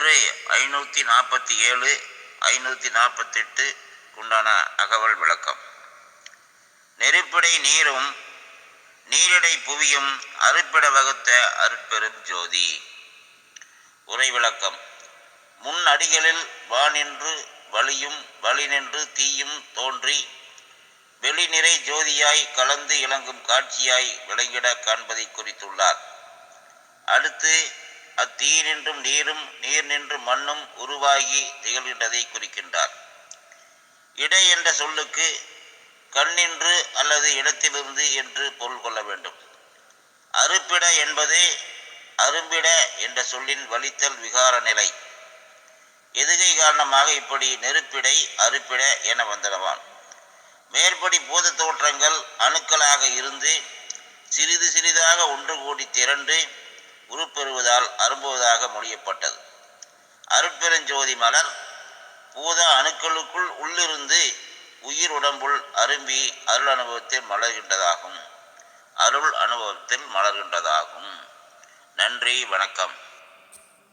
ஒன்று ஐநூற்றி நாற்பத்தி ஏழு ஐநூற்றி நாற்பத்தெட்டு உண்டான அகவல் விளக்கம். நெருப்பிடை நீரும் நீரிடை புவியும் அறுப்பிட வகுத்த அருட்பெரும் ஜோதி. உரை விளக்கம். முன் அடிகளில் வானின்று வலியும் வழி நின்று தீயும் தோன்றி வெளிநிறை ஜோதியாய் கலந்து இளங்கும் காட்சியாய் விளங்கிட காண்பதை குறித்துள்ளார். அடுத்து அத்தீ நின்றும் நீரும் நீர் நின்று மண்ணும் உருவாகி திகழ்கின்றதை குறிக்கின்றார். இடை என்ற சொல்லுக்கு கண்ணின்று அல்லது இடத்திலிருந்து என்று பொருள் கொள்ள வேண்டும். அறுப்பிட என்பது அரும்பிட என்ற சொல்லின் வலித்தல் விகார நிலை. எதுகை காரணமாக இப்படி நெருப்பிடை அறுப்பிட என வந்தனவான் மேற்படி பூத தோற்றங்கள் அணுக்களாக இருந்து சிறிது சிறிதாக ஒன்று கூடி திரண்டு உருப்பெறுவதால் அரும்புவதாக மொழியப்பட்டது அருட்பெருஞ்சோதி மலர் பூத அணுக்களுக்குள் உள்ளிருந்து உயிர் உடம்புள் அரும்பி அருள் அனுபவத்தில் மலர்கின்றதாகும். அருள் அனுபவத்தில் மலர்கின்றதாகும். நன்றி வணக்கம்.